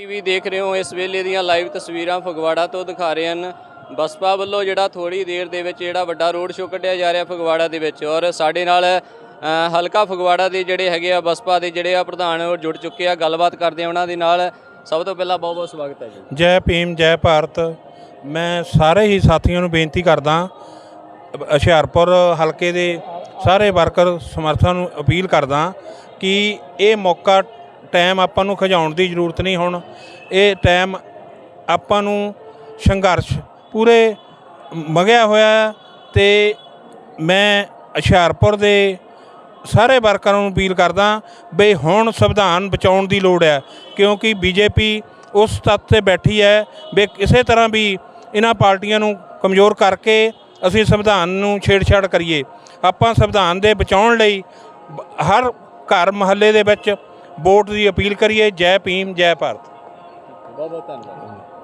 TV ਦੇਖ ਰਹੇ ਹੋ, ਇਸ ਵੇਲੇ ਦੀਆਂ ਲਾਈਵ ਤਸਵੀਰਾਂ ਫਗਵਾੜਾ ਤੋਂ ਦਿਖਾ ਰਹੇ ਹਨ। ਬਸਪਾ ਵੱਲੋਂ ਜਿਹੜਾ ਥੋੜੀ ਦੇਰ ਦੇ ਵਿੱਚ ਜਿਹੜਾ ਵੱਡਾ ਰੋਡ ਸ਼ੋਅ ਕੱਢਿਆ ਜਾ ਰਿਹਾ ਫਗਵਾੜਾ ਦੇ ਵਿੱਚ ਔਰ ਸਾਡੇ ਨਾਲ ਹਲਕਾ ਫਗਵਾੜਾ ਦੇ ਜਿਹੜੇ ਹੈਗੇ ਆ ਬਸਪਾ ਦੇ ਜਿਹੜੇ ਆ ਪ੍ਰਧਾਨ ਉਹ ਜੁੜ ਚੁੱਕੇ ਆ। ਗੱਲਬਾਤ ਕਰਦੇ ਆ ਉਹਨਾਂ ਦੇ ਨਾਲ। ਸਭ ਤੋਂ ਪਹਿਲਾਂ ਬਹੁਤ ਬਹੁਤ ਸਵਾਗਤ ਹੈ ਜੀ। ਜੈ ਭੀਮ, ਜੈ ਭਾਰਤ। ਮੈਂ ਸਾਰੇ ਹੀ ਸਾਥੀਆਂ ਨੂੰ ਬੇਨਤੀ ਕਰਦਾ, ਹੁਸ਼ਿਆਰਪੁਰ ਹਲਕੇ ਦੇ ਸਾਰੇ ਵਰਕਰ, ਸਮਰਥਕਾਂ ਨੂੰ ਅਪੀਲ ਕਰਦਾ ਕਿ ਇਹ ਮੌਕਾ ਟਾਈਮ ਆਪਾਂ ਨੂੰ ਖਿਜਾਉਣ ਦੀ ਜ਼ਰੂਰਤ ਨਹੀਂ ਹੁਣ। ਇਹ ਟਾਈਮ ਆਪਾਂ ਨੂੰ ਸੰਘਰਸ਼ ਪੂਰੇ ਮੰਗਿਆ ਹੋਇਆ ਹੈ ਤੇ ਮੈਂ ਹੁਸ਼ਿਆਰਪੁਰ ਦੇ ਸਾਰੇ ਵਰਕਰਾਂ ਨੂੰ ਅਪੀਲ ਕਰਦਾ ਬਈ ਹੁਣ ਸੰਵਿਧਾਨ ਬਚਾਉਣ ਦੀ ਲੋੜ ਹੈ, ਕਿਉਂਕਿ ਬੀਜੇਪੀ ਉਸ ਤੱਤ ਤੇ ਬੈਠੀ ਹੈ ਵੀ ਕਿਸੇ ਤਰ੍ਹਾਂ ਵੀ ਇਹਨਾਂ ਪਾਰਟੀਆਂ ਨੂੰ ਕਮਜ਼ੋਰ ਕਰਕੇ ਅਸੀਂ ਸੰਵਿਧਾਨ ਨੂੰ ਛੇੜਛਾੜ ਕਰੀਏ। ਆਪਾਂ ਸੰਵਿਧਾਨ ਦੇ ਬਚਾਉਣ ਲਈ ਬ- ਹਰ ਘਰ ਮਹੱਲੇ ਦੇ ਵਿੱਚ ਵੋਟ ਦੀ ਅਪੀਲ ਕਰੀਏ। ਜੈ ਭੀਮ ਜੈ ਭਾਰਤ। ਬਹੁਤ ਬਹੁਤ ਧੰਨਵਾਦ।